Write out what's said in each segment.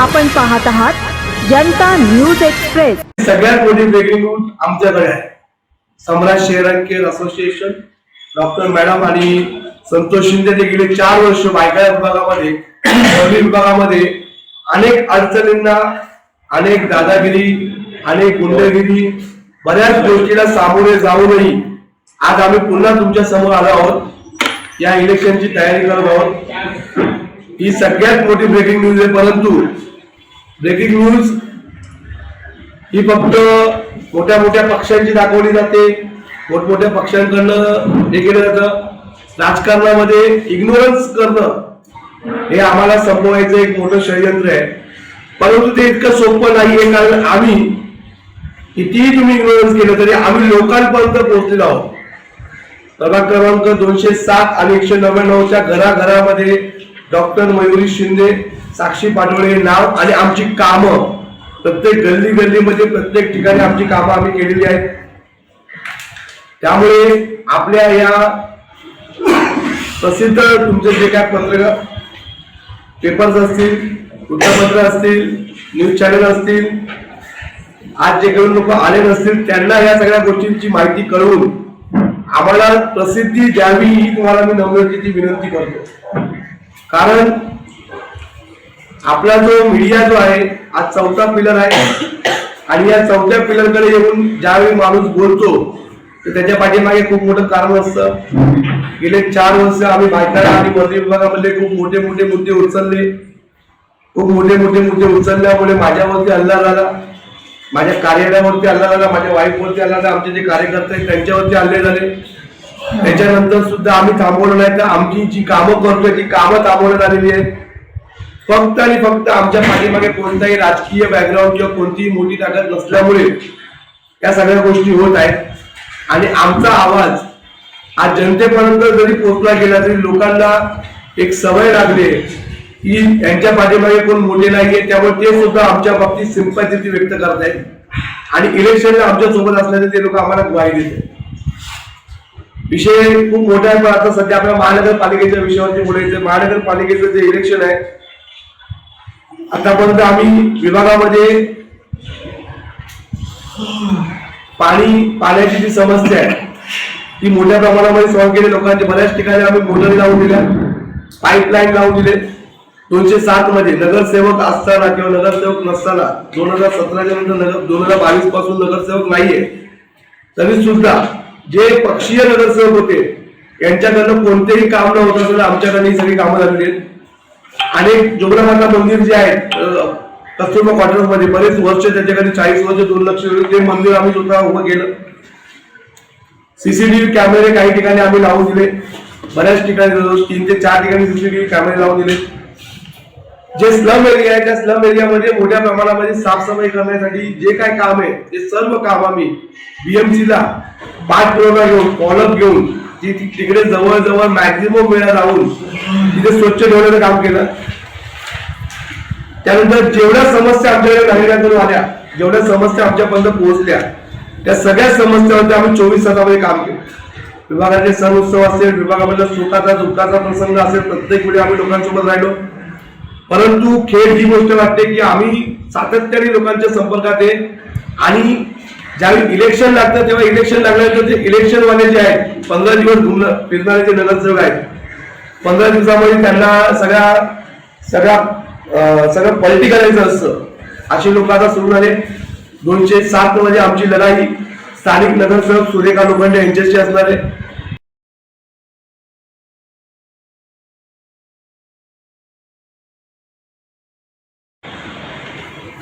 आपण पाहत आहात जनता न्यूज एक्सप्रेस. सगळ्यात मोठी ब्रेकिंग न्यूज आमच्याकडे आहे. Samrat share care association doctor madam आणि संतोष शिंदे ते गेले चार वर्ष बायका विभागामध्ये पहिली विभागामध्ये अनेक अडचणींना अनेक दादागिरी अनेक गुंडगिरी बऱ्याच गोष्टीला सामोरे जाऊनही आज आम्ही पुन्हा तुमच्यासमोर आलो आहोत. या इलेक्शनची तयारी करत आहोत. ही सगळ्यात मोठी ब्रेकिंग न्यूज आहे परंतु ब्रेकिंग न्यूज ही फक्त मोठ्या मोठ्या पक्षांची दाखवली जाते. मोठमोठ्या पक्षांकडनं हे केलं जातं. राजकारणामध्ये इग्नोरन्स करणं हे आम्हाला संपवायचं एक मोठं षडयंत्र आहे. परंतु ते इतकं सोपं नाहीये कारण आम्ही कितीही तुम्ही इग्नोरन्स केलं तरी आम्ही लोकांपर्यंत पोहोचलेलो आहोत. प्रभाग क्रमांक दोनशे सात आणि एकशे नव्याण्णवच्या घराघरामध्ये डॉक्टर मयुरी शिंदे साक्षी पाटोळे नाव आणि आमची कामं. प्रत्येक गल्ली गल्लीमध्ये प्रत्येक ठिकाणी आमची कामं आम्ही केलेली आहेत. त्यामुळे आपल्या या प्रसिद्ध तुमचे जे काय पत्र पेपर्स असतील वृत्तपत्र असतील न्यूज चॅनल असतील आज जे काही लोक आले नसतील त्यांना या सगळ्या गोष्टींची माहिती कळवून आम्हाला प्रसिद्धी द्यावी ही तुम्हाला मी नम्रतेची विनंती करतो. कारण आपला जो मीडिया जो आहे आज चौथा पिलर आहे. आणि या चौथ्या पिलरकडे येऊन ज्यावेळी माणूस बोलतो तर त्याच्या पाठीमागे खूप मोठं कारण असतं. गेले चार वर्ष आम्ही बायका आणि मध्य विभागामध्ये खूप मोठे मोठे मुद्दे उचलले. खूप मोठे मोठे मुद्दे उचलल्यामुळे माझ्यावरती हल्ला झाला. माझ्या कार्यालयावरती हल्ला झाला माझ्या वाईफवरती हल्ला झाला आमचे जे कार्यकर्ते आहेत त्यांच्यावरती हल्ले झाले. त्याच्यानंतर सुद्धा आम्ही थांबवलं नाही तर आमची जी कामं करतोय ती कामं थांबवण्यात आलेली आहेत. फक्त आणि फक्त आमच्या पाठीमागे कोणताही राजकीय बॅकग्राऊंड किंवा कोणतीही मोठी ताकद नसल्यामुळे या सगळ्या गोष्टी होत आहेत. आणि आमचा आवाज आज जनतेपर्यंत जरी पोहोचला गेला तरी लोकांना एक सवय लागली की यांच्या पाठीमागे कोण मोठे नाहीये त्यामुळे ते सुद्धा आमच्या बाबतीत सिंपॅथी व्यक्त करत आहेत. आणि इलेक्शनला आमच्यासोबत असल्याचे ते लोक आम्हाला ग्वाही देतात विषय खूप मोठा आहे पण आता सध्या आपल्या महानगरपालिकेच्या विषयावरती बोलायचं महानगरपालिकेचं जे इलेक्शन आहे आतापर्यंत आम्ही विभागामध्ये पाणी पाण्याची जी समस्या आहे ती मोठ्या प्रमाणामध्ये सॉल्व्ह केली लोकांच्या बऱ्याच ठिकाणी आम्ही मोटरी लावून दिल्या पाईपलाईन लावून दिले. दोनशे सात मध्ये नगरसेवक असताना किंवा नगरसेवक नसताना दोन हजार सतराच्या नंतर नगर दोन हजार बावीसपासून नगरसेवक नाहीये. तरी सुद्धा जे पक्षीय नगरसेवक होते यांच्याकडनं कोणतेही काम न होता सुद्धा आमच्याकडे ही सगळी कामं झालेली आहेत. अनेक जोगरामाता मंदिर जे आहेत कस्तुरबा क्वार्टर्समध्ये बरेच वर्ष त्याच्याकडे चाळीस वर्ष दुर्लक्ष ते मंदिर आम्ही स्वतः उभं केलं. सीसीटीव्ही कॅमेरे काही ठिकाणी आम्ही लावून दिले. बऱ्याच ठिकाणी तीन ते चार ठिकाणी सीसीटीव्ही कॅमेरे लावून दिले. जे स्लम एरिया आहे त्या स्लम एरियामध्ये मोठ्या प्रमाणामध्ये साफसफाई करण्यासाठी जे काय काम आहे ते सर्व काम आम्ही बीएमसीला पाठपुरावा घेऊन कॉलअप घेऊन ती तिकडे जवळजवळ मॅक्झिमम वेळा राहून तिथे स्वच्छ ठेवण्याचं काम केलं. त्यानंतर जेवढ्या समस्या आमच्याकडे नागरिकांकडून आल्या जेवढ्या समस्या आमच्यापर्यंत पोहोचल्या त्या सगळ्या समस्यावरती आम्ही चोवीस तासामध्ये काम केलं. विभागाचे सण उत्सव असेल विभागामधला सुखाचा दुःखाचा प्रसंग असेल प्रत्येक वेळी आम्ही लोकांसोबत राहिलो. परंतु खेळ ही गोष्ट वाटते की आम्ही सातत्याने लोकांच्या संपर्कात आहे आणि ज्यावेळी इलेक्शन लागतं तेव्हा इलेक्शन लागल्यानंतर ते इलेक्शन वाले जे आहेत पंधरा दिवस घुमणं फिरणारे जे नगरसेवक आहेत पंधरा दिवसामध्ये त्यांना सगळ्या सगळ्या सगळं पलटी करायचं असतं. असे लोक आता सुरू झाले. दोनशे सात मध्ये आमची लढाई. स्थानिक नगरसेवक सुरेखा लोखंडे यांच्याशी असणार आहे.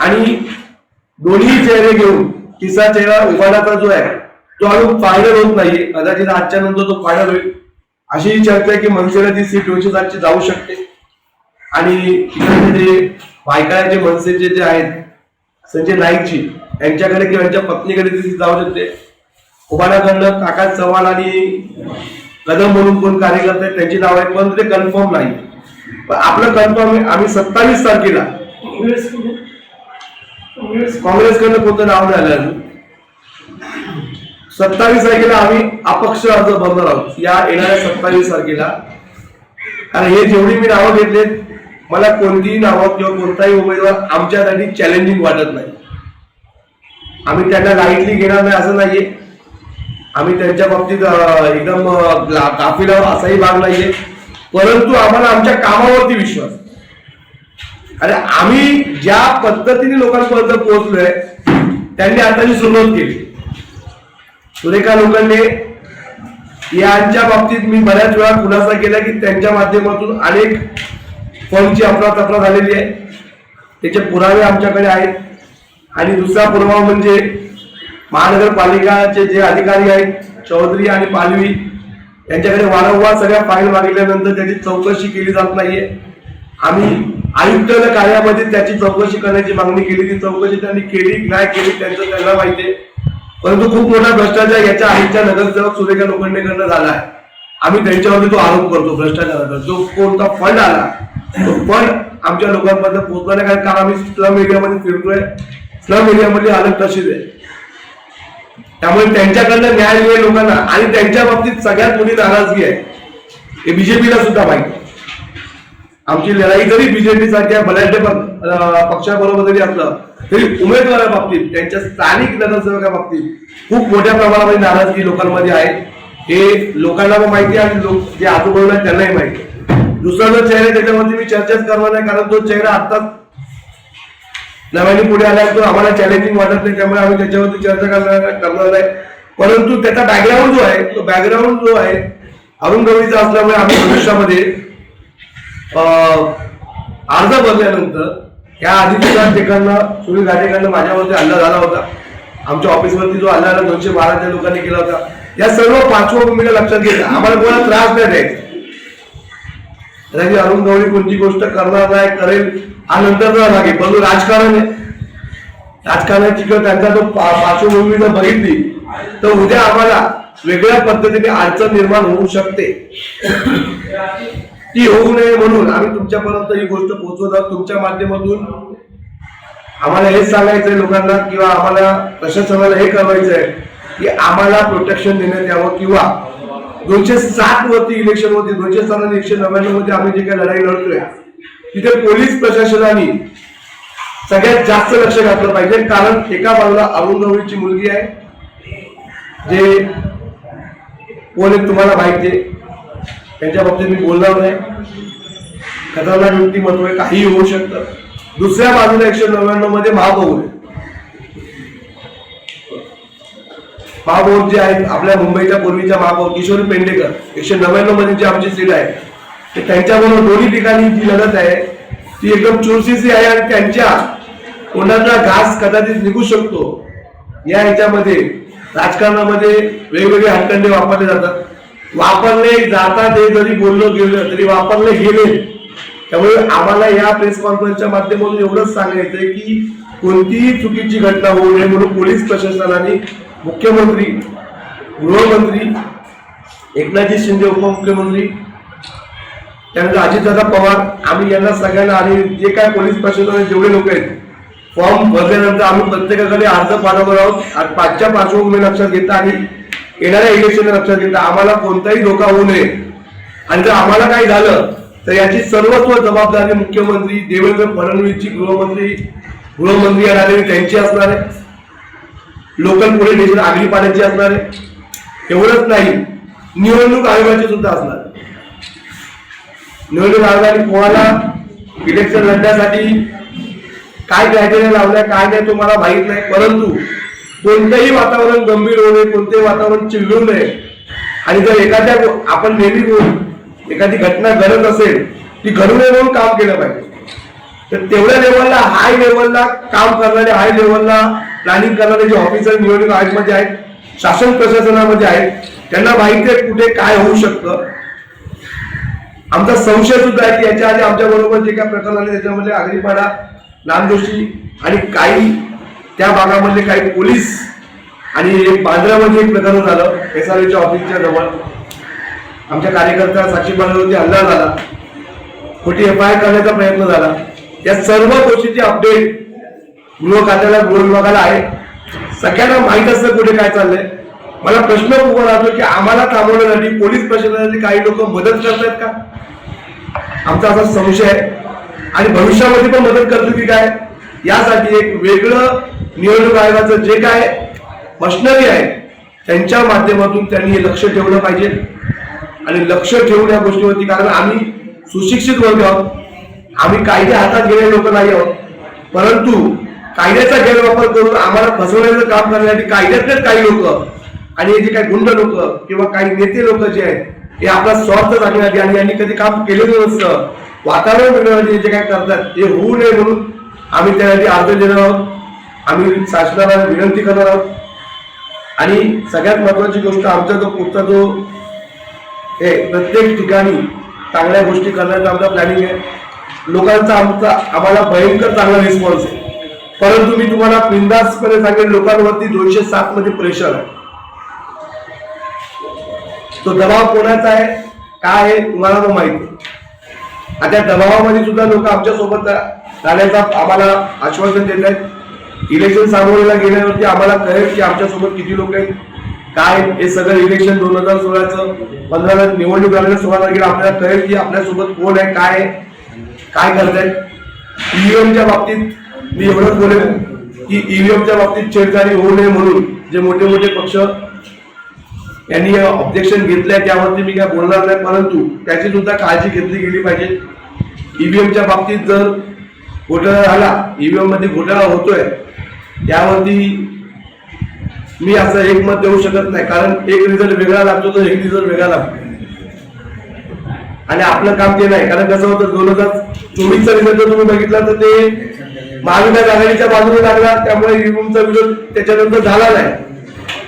आणि दोन्ही चेहरे घेऊन तिसरा चेहरा उभारण्याचा जो आहे तो अजून फायनल होत नाहीये कदाचित आजच्या नंतर तो फायनल होईल. अशी ही चर्चा आहे की मनसेला ती सीट दोनशे सातची जाऊ शकते. आणि तिकडे जे बायकाचे मनसेचे जे आहेत संजय नाईकजी यांच्याकडे किंवा यांच्या पत्नीकडे ती सीट जाऊ शकते. उभाराकडनं काका चव्हाण आणि कदम म्हणून कोण कार्यकर्ते आहेत त्यांची नाव आहेत पण ते कन्फर्म नाही. पण आपलं कन्फर्म आम्ही सत्तावीस तारखेला काँग्रेसकडनं कोणतं नाव नाही आलं सत्तावीस तारखेला आम्ही अपक्ष अर्ज भरणार आहोत. या येणाऱ्या सत्तावीस तारखेला. कारण हे जेवढी मी नावं घेतलेत मला कोणतीही नावं किंवा कोणताही उमेदवार आमच्यासाठी चॅलेंजिंग वाटत नाही. आम्ही त्यांना लाईटली घेणार नाही असं नाहीये. आम्ही त्यांच्या बाबतीत एकदम अं, असाही भाग नाहीये. परंतु आम्हाला आमच्या कामावरती विश्वास आणि आम्ही ज्या पद्धतीने लोकांपर्यंत पोहोचलोय त्यांनी आताची सुरुवात केली. सुरेखा लोकांनी यांच्या बाबतीत मी बऱ्याच वेळा खुलासा केला की त्यांच्या माध्यमातून अनेक फॉर्मची अफरातफरा झालेली आहे. त्याचे पुरावे आमच्याकडे आहेत. आणि दुसरा पुरावा म्हणजे महानगरपालिकाचे जे अधिकारी आहेत चौधरी आणि पालवी यांच्याकडे वारंवार सगळ्या फाईल मागितल्यानंतर त्याची चौकशी केली जात नाहीये. आम्ही आयुक्त कार्यामध्ये त्याची चौकशी करण्याची मागणी केली. ती चौकशी त्यांनी केली नाही केली त्यांचं त्यांना माहिती परंतु खूप मोठा भ्रष्टाचार याच्या आईच्या नगरसेवक सुरेखा लोखंडेकडनं झाला आहे. आम्ही त्यांच्यावरती तो आरोप करतो भ्रष्टाचाराचा जो कोणता फंड आला तो फंड आमच्या लोकांपर्यंत पोहोचला नाही कारण आम्ही स्लम एरियामध्ये फिरतोय. स्लम एरियामध्ये हालत तशीच आहे त्यामुळे त्यांच्याकडनं न्याय मिळेल लोकांना आणि त्यांच्या बाबतीत सगळ्यात मोठी नाराजगी आहे. हे बीजेपीला सुद्धा माहिती आहे. आमची लढाई जरी बीजेपी सारख्या बलाढ्य पक्षाबरोबर जरी असलं तरी उमेदवारा बाबतीत त्यांच्या स्थानिक नगरसेवका बाबतीत खूप मोठ्या प्रमाणामध्ये नाराजगी लोकांमध्ये आहे. हे लोकांना पण माहिती आणि लोक जे आजूबाजूला त्यांनाही माहिती दुसरा जो चेहरा त्याच्यामध्ये मी चर्चाच करणार नाही कारण तो चेहरा आत्ताच नव्याने पुढे आला तो आम्हाला चॅलेंजिंग वाटत नाही त्यामुळे आम्ही त्याच्यावरती चर्चा करणार करणार नाही. परंतु त्याचा बॅकग्राऊंड जो आहे तो बॅकग्राऊंड जो आहे अरुण गवळीचा असल्यामुळे आम्ही भविष्यामध्ये अर्ज भरल्यानंतर त्या आधीच्या सुद्धा ठिकाणं सुनील घाटेकडनं माझ्यावरती हल्ला झाला होता. आमच्या ऑफिसवरती जो हल्ला दोनशे दोनशे बाराच्या लोकांनी केला होता. या सर्व पार्श्वभूमीला लक्षात घेतलं आम्हाला कोणाला त्रास नाही द्यायचा. त्याची अरुण गवळी कोणती गोष्ट करणार नाही करेल हा नंतर भाग परंतु राजकारण आहे राजकारणाची किंवा त्यांचा जो पार्श्वभूमी जर बघितली तर उद्या आम्हाला वेगळ्या पद्धतीने अडचण निर्माण होऊ शकते. ती होऊ नये म्हणून आम्ही तुमच्यापर्यंत ही गोष्ट पोहोचवत आहोत. तुमच्या माध्यमातून आम्हाला हेच सांगायचंय लोकांना किंवा आम्हाला प्रशासनाला हे कळवायचं आहे की आम्हाला प्रोटेक्शन देण्यात यावं किंवा दोनशे सात वरती इलेक्शन होते दोनशे सात आणि एकशे नव्याण्णवमध्ये आम्ही जे काही लढाई लढतोय तिथे पोलीस प्रशासनाने सगळ्यात जास्त लक्ष घातलं पाहिजे. कारण एका बाजूला अरुण गवळीची मुलगी आहे जे कोण तुम्हाला माहिती आहे? त्यांच्या बाबतीत मी बोलणार नाही. खतरनाक व्यक्तिमत्व आहे काहीही होऊ शकतं. दुसऱ्या बाजूला एकशे नव्याण्णवमध्ये महापौर आहे महापौर जे आहेत आपल्या मुंबईच्या पूर्वीच्या महापौर किशोरी पेंडेकर एकशे नव्याण्णवमध्ये जी आमची सीट आहे ते त्यांच्याबरोबर दोन्ही ठिकाणी जी लढत आहे ती एकदम चुरशीची आहे आणि त्यांच्या कोणाचा घास कदाचित निघू शकतो. या ह्याच्यामध्ये राजकारणामध्ये वेगवेगळे हटकंडे वापरले जातात. वापरले जातात हे जरी बोललो गेलं तरी वापरले गेले. त्यामुळे आम्हाला या प्रेस कॉन्फरन्सच्या माध्यमातून एवढंच सांगायचंय की कोणतीही चुकीची घटना होऊ नये म्हणून पोलीस प्रशासनाने मुख्यमंत्री गृहमंत्री एकनाथजी शिंदे उपमुख्यमंत्री त्यानंतर अजितदादा पवार आम्ही यांना सगळ्यांना आणि जे काय पोलीस प्रशासनाने जेवढे लोक आहेत फॉर्म भरल्यानंतर आम्ही प्रत्येकाकडे अर्ज पाठवणार आहोत. आणि पाचच्या पार्श्वभूमी लक्षात घेता आणि येणाऱ्या इलेक्शन लक्षात घेता आम्हाला कोणताही धोका होऊ नये. आणि जर आम्हाला काही झालं तर याची सर्वस्व जबाबदारी मुख्यमंत्री देवेंद्र फडणवीसची गृहमंत्री गृहमंत्री येणारे त्यांची असणार आहे. लोकल पोलीस स्टेशन आगली पाण्याची असणार आहे. एवढंच नाही निवडणूक आयोगाची सुद्धा असणार. आहे. निवडणूक आयोगाने कोणाला इलेक्शन लढण्यासाठी काय क्रायटेरिया लावलाय काय नाही तुम्हाला माहीत नाही. परंतु कोणतंही वातावरण गंभीर होऊ नये कोणतेही वातावरण चिघळू नये. आणि जर एखाद्या आपण नेहमी एखादी घटना घडत असेल ती घडू नये म्हणून काम केलं पाहिजे. तर तेवढ्या लेवलला हाय लेवलला काम करणारे हाय लेवलला प्लॅनिंग करणारे जे ऑफिसर निवडणूक आयोगामध्ये आहेत शासन प्रशासनामध्ये आहेत त्यांना माहिती आहे कुठे काय होऊ शकतं. आमचा संशय सुद्धा आहे की याच्या आधी आमच्या बरोबर जे काही प्रकरण आले त्याच्यामध्ये आगरीपाडा नामदोशी आणि काही त्या भागामधले काही पोलीस आणि एक बांद्रामध्ये एक प्रकरण झालं एस आर ऑफिसच्या जवळ. आमच्या कार्यकर्त्या साक्षी बांधवरती हल्ला झाला. खोटी एफ आय आर करण्याचा प्रयत्न झाला. या सर्व गोष्टीची अपडेट गृह खात्याला गृह विभागाला आहे. सगळ्यांना माहीत असतं कुठे काय चाललंय. मला प्रश्न उभा राहतो की आम्हाला थांबवण्यासाठी पोलीस प्रशासनासाठी काही लोक मदत करतायत का? आमचा असा संशय आहे. आणि भविष्यामध्ये पण मदत करतो की काय? यासाठी एक वेगळं निवडणूक आयोगाचं जे काय मशनरी आहे त्यांच्या माध्यमातून त्यांनी हे लक्ष ठेवलं पाहिजे. आणि लक्ष ठेवून या गोष्टीवरती कारण आम्ही सुशिक्षित वर्ग आहोत. आम्ही कायदे हातात घेणारे लोक नाही आहोत. परंतु कायद्याचा गैरवापर करून आम्हाला फसवण्याचं काम करण्यासाठी कायद्यातलेच काही लोक आणि हे जे काही गुंड लोक किंवा काही नेते लोक जे आहेत हे आपला स्वार्थ सांगण्यासाठी आणि यांनी कधी काम केलेलं नसतं. वातावरण मिळवण्यासाठी म्हणजे जे काय करतात ते होऊ नये म्हणून आम्ही त्यासाठी अर्ज देणार आहोत. आम्ही शासनाला विनंती करणार आहोत. आणि सगळ्यात महत्वाची गोष्ट आमचा जो पुढचा जो हे प्रत्येक ठिकाणी चांगल्या गोष्टी करण्याचा आमचा प्लॅनिंग आहे. लोकांचा आमचा आम्हाला भयंकर चांगला रिस्पॉन्स आहे. परंतु मी तुम्हाला बिंदासपणे सांगेन लोकांवरती दोनशे सात मध्ये प्रेशर आहे. तो दबाव कोणाचा आहे? काय आहे? तुम्हाला तो माहिती आहे. आता दबावामध्ये सुद्धा लोक आमच्या सोबत आम्हाला आश्वासन देत आहेत. इलेक्शन सामोरेला गेल्यावरती आम्हाला कळेल की आमच्यासोबत किती लोक आहेत काय हे सगळं इलेक्शन दोन हजार सोळाचं पंधरा निवडणूक लागल्या सोळा तारखेला आपल्याला कळेल की आपल्यासोबत कोण आहे काय आहे काय करतायत. ईव्हीएमच्या बाबतीत मी एवढंच बोलेन की ईव्हीएमच्या बाबतीत छेडछाडी होऊ नये म्हणून जे मोठे मोठे पक्ष यांनी ऑब्जेक्शन घेतलंय त्यावरती मी काय बोलणार नाही परंतु त्याची सुद्धा काळजी घेतली गेली पाहिजे. ईव्हीएमच्या बाबतीत जर घोटाळा झाला. ईव्हीएममध्ये घोटाळा होतोय. त्यावरती मी असं एक मत देऊ शकत नाही. कारण एक रिझल्ट वेगळा लागतो तर एक रिझल्ट वेगळा लागतो. आणि आपलं काम ते नाही. कारण कसं होतं दोन हजार चोवीसचा रिझल्ट जर तुम्ही बघितला तर ते महाविकास आघाडीच्या बाजूने लागला. त्यामुळे ईव्हीएमचा विरोध त्याच्यानंतर झाला नाही.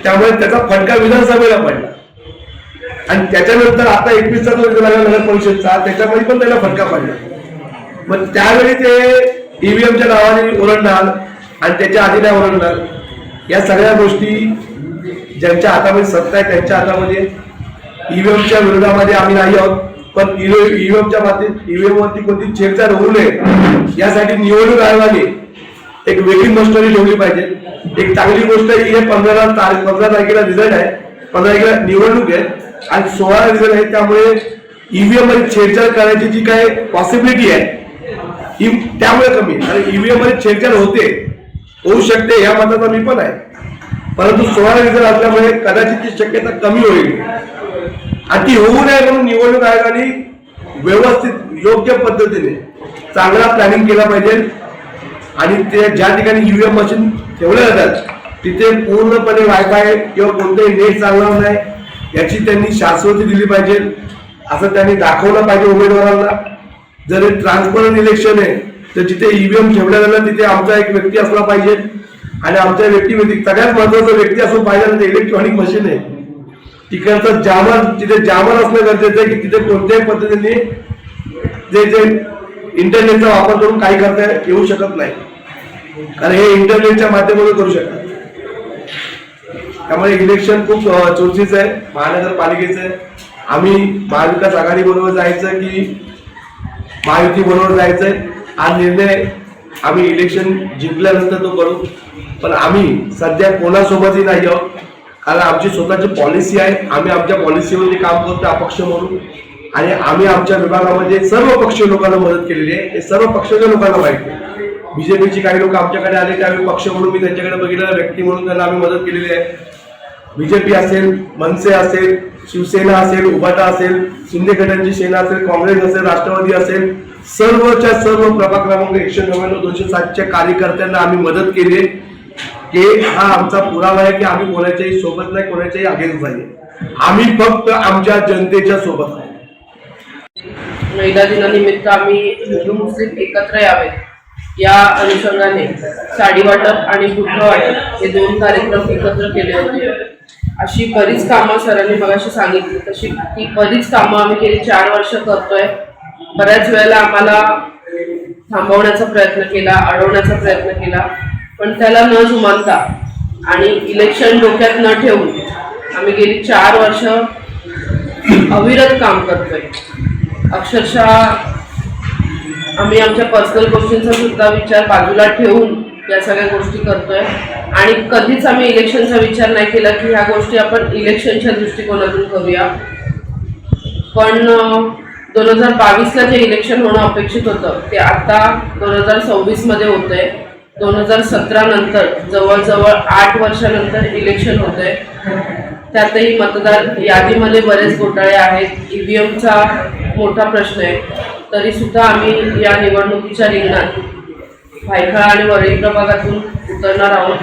त्यामुळे त्याचा फटका विधानसभेला पडला. आणि त्याच्यानंतर आता एकवीसचा जो रिझल्ट लागला नगर परिषदचा त्याच्यामध्ये पण त्याला फटका पडला. मग त्यावेळी ते ईव्हीएमच्या नावाने ओरडणार आणि त्याच्या आधी नाही ओरडणार. या सगळ्या गोष्टी ज्यांच्या हातामध्ये सत्ता आहे त्यांच्या हातामध्ये ईव्हीएमच्या विरोधामध्ये आम्ही नाही आहोत. पण ईव्हीएमच्या बाबतीत ईव्हीएम वरती कोणती छेडछाड होऊ नये यासाठी निवडणूक आयोगाने एक वेगळी मशिनरी ठेवली पाहिजे. एक चांगली गोष्ट ही आहे पंधरा तारीख पंधरा तारखेला रिझल्ट आहे. पंधरा तारखेला निवडणूक आहे आणि सोळा रिझल्ट आहे त्यामुळे ईव्हीएममध्ये छेडछाड करायची जी काय पॉसिबिलिटी आहे त्यामुळे कमी. आहे. आणि ईव्हीएममध्ये छेडछाड होते. होऊ शकते या मताचा मी पण आहे. परंतु सोळा रिझल्ट असल्यामुळे कदाचित ती शक्यता कमी होईल. आणि ती होऊ नये म्हणून निवडणूक आयोगाने व्यवस्थित योग्य पद्धतीने चांगला प्लॅनिंग केला पाहिजे. आणि ते ज्या ठिकाणी ईव्हीएम मशीन ठेवल्या जातात तिथे पूर्णपणे वायफाय किंवा कोणतेही नेट चालणार नाही. याची त्यांनी शाश्वती दिली पाहिजे. असं त्यांनी दाखवलं पाहिजे उमेदवारांना. जर ट्रान्सपरंट इलेक्शन आहे तर जिथे ईव्हीएम ठेवल्या जाणार तिथे आमचा एक व्यक्ती असला पाहिजे. आणि आमच्या व्यक्तीमध्ये सगळ्यात महत्त्वाचा व्यक्ती असं पाहिजे ते इलेक्ट्रॉनिक मशीन आहे. तिकडचं जामर तिथे जामर असणं गरजेचं आहे की तिथे कोणत्याही पद्धतीने जे जे इंटरनेटचा वापर करून काही करता येऊ शकत नाही. कारण हे इंटरनेटच्या माध्यमातून करू शकतात. त्यामुळे इलेक्शन खूप अं, आहे. महानगरपालिकेचं आहे. आम्ही महाविकास आघाडी बरोबर जायचं की महायुती बरोबर जायचंय. हा निर्णय आम्ही इलेक्शन जिंकल्यानंतर तो करू. पण आम्ही सध्या कोणासोबतही नाही आहोत. कारण आमची स्वतःची पॉलिसी आहे. आम्ही आमच्या पॉलिसीमध्ये काम करतो अपक्ष म्हणून. आणि आम्ही आमच्या विभागामध्ये सर्व पक्षीय लोकांना मदत केलेली आहे. हे सर्व पक्षाच्या लोकांना माहिती आहे. बीजेपीची काही लोक आमच्याकडे आले ते आम्ही पक्ष म्हणून मी त्यांच्याकडे बघितलेला व्यक्ती म्हणून त्यांना आम्ही मदत केलेली आहे. बीजेपी असेल मनसे असेल शिवसेना असेल उभाटा असेल शिंदे गटांची सेना असेल काँग्रेस असेल राष्ट्रवादी असेल सर्वच्या सर्व प्रभाग क्रमांक एकशे नव्याण्णव दोनशे सातच्या कार्यकर्त्यांना आम्ही मदत केली की हा आमचा पुरावा आहे की आम्ही कोणाच्याही सोबत नाही कोणाच्याही अगेन्स्ट नाही आम्ही फक्त आमच्या जनतेच्या सोबत आहे महिला दिनानिमित्त आम्ही हिंदू मुस्लिम एकत्र यावे. या अनुषंगाने साडी वाटप आणि बुद्ध वाटप हे दोन कार्यक्रम एकत्र केले होते. अशी बरीच कामं सरांनी मगाशी सांगितली. तशी ती बरीच कामं आम्ही गेली चार वर्ष करतोय. बऱ्याच वेळेला आम्हाला थांबवण्याचा प्रयत्न केला अडवण्याचा प्रयत्न केला. पण त्याला न जुमानता आणि इलेक्शन डोक्यात न ठेवून आम्ही गेली चार वर्ष अविरत काम करतोय. अक्षरशः आम्ही आमच्या पर्सनल गोष्टींचा सुद्धा विचार बाजूला ठेवून या सगळ्या गोष्टी करतोय. आणि कधीच आम्ही इलेक्शनचा विचार नाही केला की ह्या गोष्टी आपण इलेक्शनच्या दृष्टिकोनातून करूया. पण दोन हजार बावीसला जे इलेक्शन होणं अपेक्षित होतं ते आता दोन हजार सव्वीसमध्ये होतं आहे दोन हजार सतरानंतर जवळजवळ आठ वर्षानंतर इलेक्शन होतं आहे त्यातही मतदार यादीमध्ये बरेच घोटाळे आहेत. ईव्हीएमचा मोठा प्रश्न आहे. तरी सुद्धा आम्ही या निवडणुकीच्या रिंगणात भायखळा आणि वरळी प्रभागातून उतरणार आहोत.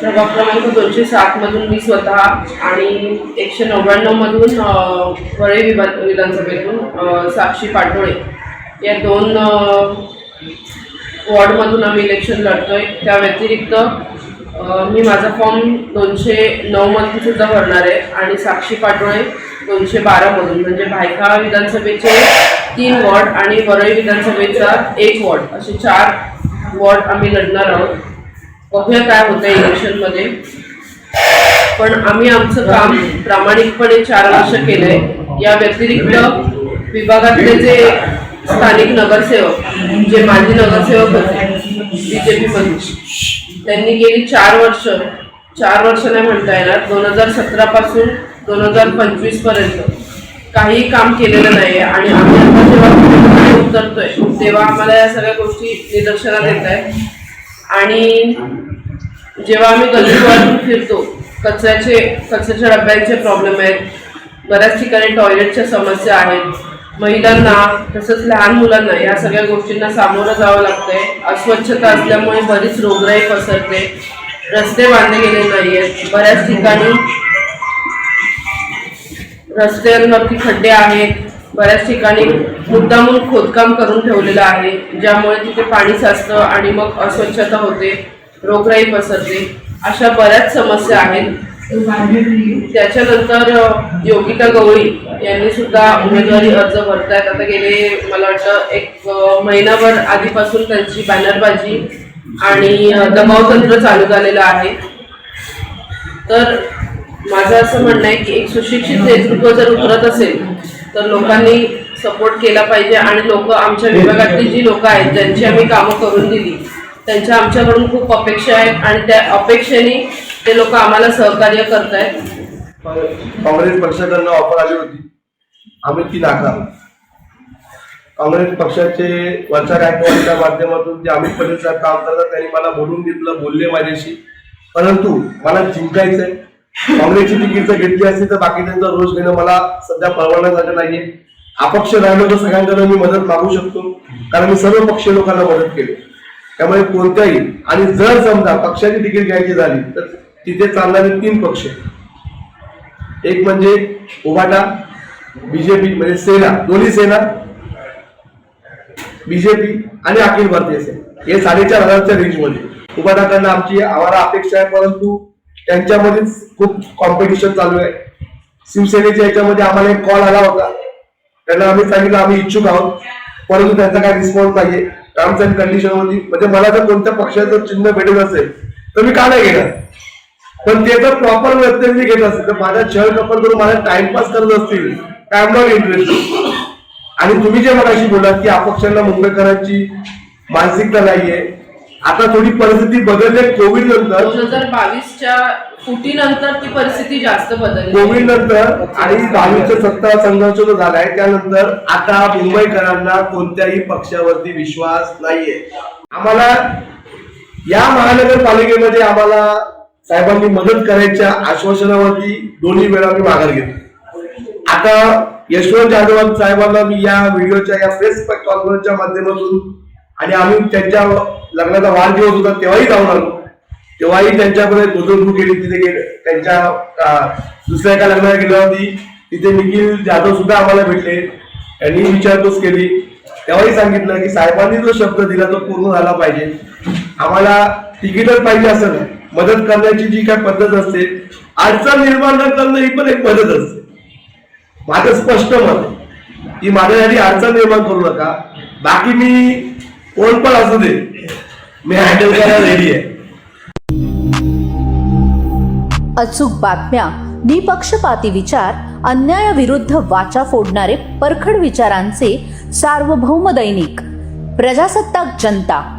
प्रभाग क्रमांक दोनशे सातमधून मी स्वतः आणि एकशे नव्याण्णवमधून वरळी विभाग विधानसभेतून साक्षी पाटोळे या दोन वॉर्डमधून आम्ही इलेक्शन लढतोय. त्या व्यतिरिक्त मी माझा फॉर्म दोनशे नऊमधून सुद्धा भरणार आहे आणि साक्षी पाटोळे दोनशे बारामधून म्हणजे भायखळा विधानसभेचे तीन वॉर्ड आणि वरळी विधानसभेचा एक वॉर्ड. असे चार वॉर्ड आम्ही लढणार आहोत. बघूया काय होतं इलेक्शनमध्ये. पण आम्ही आमचं काम प्रामाणिकपणे चार वर्ष केलंय. या व्यतिरिक्त विभागातले जे स्थानिक नगरसेवक जे माजी नगरसेवक होते बीजेपी मध्ये त्यांनी गेली चार वर्ष चार वर्ष नाही म्हणता येणार दोन हजार सतरा पासून दोन हजार पंचवीसपर्यंत काही काम केलेलं नाहीये आणि आम्ही आता जेव्हा कुठे उतरतोय तेव्हा आम्हाला या सगळ्या गोष्टी निदर्शनात येत आहे आणि जेव्हा आम्ही गल्लीवरून फिरतो कचऱ्याचे कचऱ्याच्या डब्यांचे प्रॉब्लेम आहेत. बऱ्याच ठिकाणी टॉयलेटच्या समस्या आहेत. महिलांना तसंच लहान मुलांना या सगळ्या गोष्टींना सामोरं जावं लागतंय. अस्वच्छता असल्यामुळे बरीच रोगराई पसरते. रस्ते बांधले गेले नाही आहेत बऱ्याच ठिकाणी रस्त्यांवरती खड्डे आहेत. बऱ्याच ठिकाणी मुद्दामून खोदकाम करून ठेवलेलं आहे ज्यामुळे तिथे पाणी साचतं आणि मग अस्वच्छता होते रोगराई पसरते अशा बऱ्याच समस्या आहेत. त्याच्यानंतर योगिता गवळी यांनी सुद्धा उमेदवारी अर्ज भरतायत. आता गेले मला वाटतं एक महिनाभर आधीपासून त्यांची बॅनरबाजी आणि दबावतंत्र चालू झालेलं आहे. तर माझं असं म्हणणं आहे की एक सुशिक्षित नेतृत्व जर उतरत असेल तर लोकांनी सपोर्ट केला पाहिजे आणि लोक आमच्या विभागातली जी लोक आहेत ज्यांची आम्ही कामं करून दिली त्यांच्या आमच्याकडून खूप अपेक्षा आहेत आणि त्या अपेक्षेने ते लोक आम्हाला सहकार्य करतायत. काँग्रेस पक्षाकडनं ऑफर आली होती. आम्ही ती नाकार काँग्रेस पक्षाचे वरच्या गायकवाडच्या माध्यमातून जे अमित पटेल साहेब काम करतात त्यांनी मला बोलून घेतलं बोलले माझ्याशी. परंतु मला जिंकायचंय. काँग्रेसची तिकीट जर घेतली असती तर बाकीच्यांचा रोष घेणं मला सध्या परवडण्यासारखं नाहीये. अपक्ष राहिलो तर सगळ्यांकडे मी मदत मागू शकतो कारण मी सर्व पक्ष लोकांना मदत केली. त्यामुळे कोणत्याही आणि जर समजा पक्षाची तिकीट घ्यायची झाली तर तिथे चालणारे तीन पक्ष एक म्हणजे उभाटा बीजेपी म्हणजे सेना दोन्ही सेना बीजेपी आणि अखिल भारतीय सेना. हे साडेचार हजारच्या रेंजमध्ये उभाटाकडनं आमची आम्हाला अपेक्षा आहे परंतु त्यांच्यामध्येच खूप कॉम्पिटिशन चालू आहे. शिवसेनेच्या याच्यामध्ये आम्हाला एक कॉल आला होता. त्यांना आम्ही सांगितलं आम्ही इच्छुक आहोत. परंतु त्यांचा काही रिस्पॉन्स नाहीये. टर्म्स अँड कंडिशन होती म्हणजे मला जर कोणत्या पक्षाचं चिन्ह भेटत असेल तर मी का नाही घेणार? पण ते जर प्रॉपर व्यक्ती घेत असेल तर माझ्या छळ कपल करून माझा टाइमपास करत असतील. Time I am not interested आणि तुम्ही जे मगाशी बोलात की अपक्षांना मुंबईकरांची मानसिकता नाहीये आता थोडी परिस्थिती बदलली कोविड नंतर दोन हजार बावीसच्या फुटीनंतर ती परिस्थिती जास्त बदलली. कोविड नंतर आणि दहावीचा सत्ता संघर्ष जो झालाय. त्यानंतर आता मुंबईकरांना कोणत्याही पक्षावरती विश्वास नाहीये. आम्हाला या महानगरपालिकेमध्ये आम्हाला साहेबांनी मदत करायच्या आश्वासनावरती दोन्ही वेळा मी माघार घेतली. आता यशवंत जाधव साहेबांना मी या व्हिडिओच्या या प्रेस कॉन्फरन्सच्या माध्यमातून आणि आम्ही त्यांच्या लग्नाचा वाढदिवस होता तेव्हाही जाऊन आलो. तेव्हाही त्यांच्याकडे गुजरगू केली तिथे गेले. त्यांच्या दुसऱ्या एका लग्नाला गेली होती. तिथे निखिल जाधव सुद्धा आम्हाला भेटले. त्यांनी विचारपूस केली. तेव्हाही सांगितलं की साहेबांनी जो शब्द दिला तो पूर्ण झाला पाहिजे. आम्हाला तिकीटच पाहिजे असं नाही. मदत करण्याची जी काय पद्धत असते अडचण निर्माण न करणं ही पण एक मदत असते. माझं स्पष्ट मत की माझ्यासाठी अडचण निर्माण करू नका. बाकी मी कोण पण असू दे. मी हँडल करायला रेडी आहे. अचूक बातम्या निपक्षपाती विचार अन्यायाविरुद्ध वाचा फोडणारे परखड विचारांचे सार्वभौम दैनिक प्रजासत्ताक जनता.